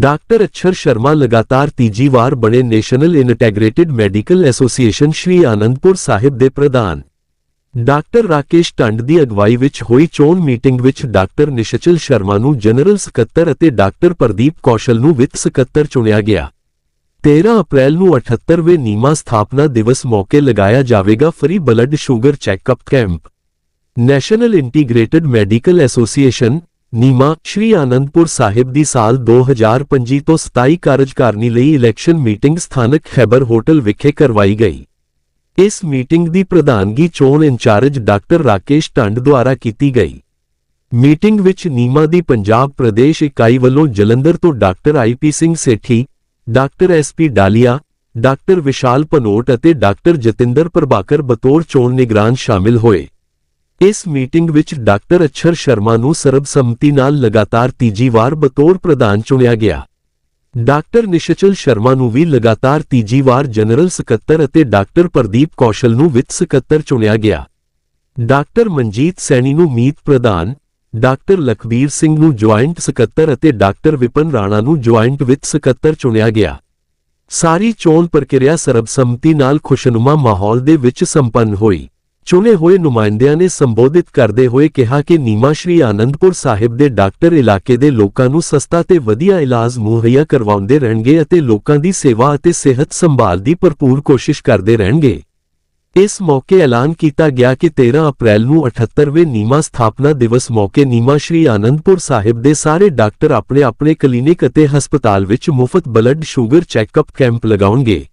Doctor ਅਛਰ Sharma ਲਗਾਤਾਰ ਤੀਜੀ ਵਾਰ ਬਣੇ national integrated medical association Shri Anandpur Sahib ਦੇ ਪ੍ਰਧਾਨ। ਡਾਕਟਰ ਰਾਕੇਸ਼ ਟੰਡ ਦੀ ਅਗਵਾਈ ਵਿੱਚ ਹੋਈ ਚੋਣ ਮੀਟਿੰਗ ਵਿੱਚ ਡਾਕਟਰ ਨਿਸ਼ਚਲ ਸ਼ਰਮਾ ਨੂੰ ਜਨਰਲ ਸਕੱਤਰ ਅਤੇ ਡਾਕਟਰ ਪ੍ਰਦੀਪ ਕੌਸ਼ਲ ਨੂੰ ਵਿੱਤ ਸਕੱਤਰ ਚੁਣਿਆ ਗਿਆ। 13 ਅਪ੍ਰੈਲ ਨੂੰ 78ਵੇਂ ਨੀਮਾ ਸਥਾਪਨਾ ਦਿਵਸ ਮੌਕੇ ਲਗਾਇਆ ਜਾਵੇਗਾ free blood sugar checkup camp. National integrated medical association NIMA, Shri Anandpur Sahib ਦੀ ਸਾਲ 2025 ਤੋਂ 27 ਕਾਰਜਕਾਰਨੀ ਲਈ ਇਲੈਕਸ਼ਨ ਮੀਟਿੰਗ ਸਥਾਨਕ ਖੈਬਰ ਹੋਟਲ ਵਿਖੇ ਕਰਵਾਈ ਗਈ। ਇਸ ਮੀਟਿੰਗ ਦੀ ਪ੍ਰਧਾਨਗੀ ਚੋਣ ਇੰਚਾਰਜ ਡਾਕਟਰ ਰਾਕੇਸ਼ ਟੰਡ ਦੁਆਰਾ ਕੀਤੀ ਗਈ। ਮੀਟਿੰਗ ਵਿੱਚ ਨੀਮਾ ਦੀ ਪੰਜਾਬ ਪ੍ਰਦੇਸ਼ ਇਕਾਈ ਵੱਲੋਂ ਜਲੰਧਰ ਤੋਂ doctor IP Singh Sethi, doctor SP Dalia, doctor Vishal Panot ਅਤੇ ਡਾਕਟਰ ਜਤਿੰਦਰ ਪ੍ਰਭਾਕਰ ਬਤੌਰ ਚੋਣ ਨਿਗਰਾਨ ਸ਼ਾਮਿਲ ਹੋਏ। ਇਸ ਮੀਟਿੰਗ ਵਿੱਚ ਡਾਕਟਰ ਅਛਰ ਸ਼ਰਮਾ ਨੂੰ ਸਰਬਸੰਮਤੀ ਨਾਲ ਲਗਾਤਾਰ ਤੀਜੀ ਵਾਰ ਬਤੌਰ ਪ੍ਰਧਾਨ ਚੁਣਿਆ ਗਿਆ। ਡਾਕਟਰ ਨਿਸ਼ਚਲ ਸ਼ਰਮਾ ਨੂੰ ਵੀ ਲਗਾਤਾਰ ਤੀਜੀ ਵਾਰ ਜਨਰਲ ਸਕੱਤਰ ਅਤੇ ਡਾਕਟਰ ਪ੍ਰਦੀਪ ਕੌਸ਼ਲ ਨੂੰ ਵਿੱਤ ਸਕੱਤਰ ਚੁਣਿਆ ਗਿਆ। ਡਾਕਟਰ ਮਨਜੀਤ ਸੈਣੀ ਨੂੰ ਮੀਤ ਪ੍ਰਧਾਨ, ਡਾਕਟਰ ਲਖਬੀਰ ਸਿੰਘ ਨੂੰ ਜੁਆਇੰਟ ਸਕੱਤਰ ਅਤੇ ਡਾਕਟਰ ਵਿਪਨ ਰਾਣਾ ਨੂੰ ਜੁਆਇੰਟ ਵਿੱਤ ਸਕੱਤਰ ਚੁਣਿਆ ਗਿਆ। ਸਾਰੀ ਚੋਣ ਪ੍ਰਕਿਰਿਆ ਸਰਬਸੰਮਤੀ ਨਾਲ ਖੁਸ਼ਨੁਮਾ ਮਾਹੌਲ ਦੇ ਵਿੱਚ ਸੰਪੰਨ ਹੋਈ। ਚੁਣੇ ਹੋਏ ਨੁਮਾਇੰਦਿਆਂ ਨੇ ਸੰਬੋਧਿਤ ਕਰਦੇ ਹੋਏ ਕਿਹਾ ਕਿ ਨੀਮਾ ਸ਼੍ਰੀ ਆਨੰਦਪੁਰ ਸਾਹਿਬ ਦੇ ਡਾਕਟਰ ਇਲਾਕੇ ਦੇ ਲੋਕਾਂ ਨੂੰ ਸਸਤਾ ਤੇ ਵਧੀਆ ਇਲਾਜ ਮੁਹੱਈਆ ਕਰਵਾਉਂਦੇ ਰਹਿਣਗੇ ਅਤੇ ਲੋਕਾਂ ਦੀ ਸੇਵਾ ਅਤੇ ਸਿਹਤ ਸੰਭਾਲ ਦੀ ਭਰਪੂਰ ਕੋਸ਼ਿਸ਼ ਕਰਦੇ ਰਹਿਣਗੇ। ਇਸ ਮੌਕੇ ਐਲਾਨ ਕੀਤਾ ਗਿਆ ਕਿ 13 ਅਪ੍ਰੈਲ ਨੂੰ 78ਵੇਂ ਨੀਮਾ ਸਥਾਪਨਾ ਦਿਵਸ ਮੌਕੇ ਨੀਮਾ ਸ਼੍ਰੀ ਆਨੰਦਪੁਰ ਸਾਹਿਬ ਦੇ ਸਾਰੇ ਡਾਕਟਰ ਆਪਣੇ ਆਪਣੇ ਕਲੀਨਿਕ ਅਤੇ ਹਸਪਤਾਲ ਵਿੱਚ ਮੁਫਤ ਬਲੱਡ ਸ਼ੂਗਰ ਚੈੱਕਅਪ ਕੈਂਪ ਲਗਾਉਣਗੇ।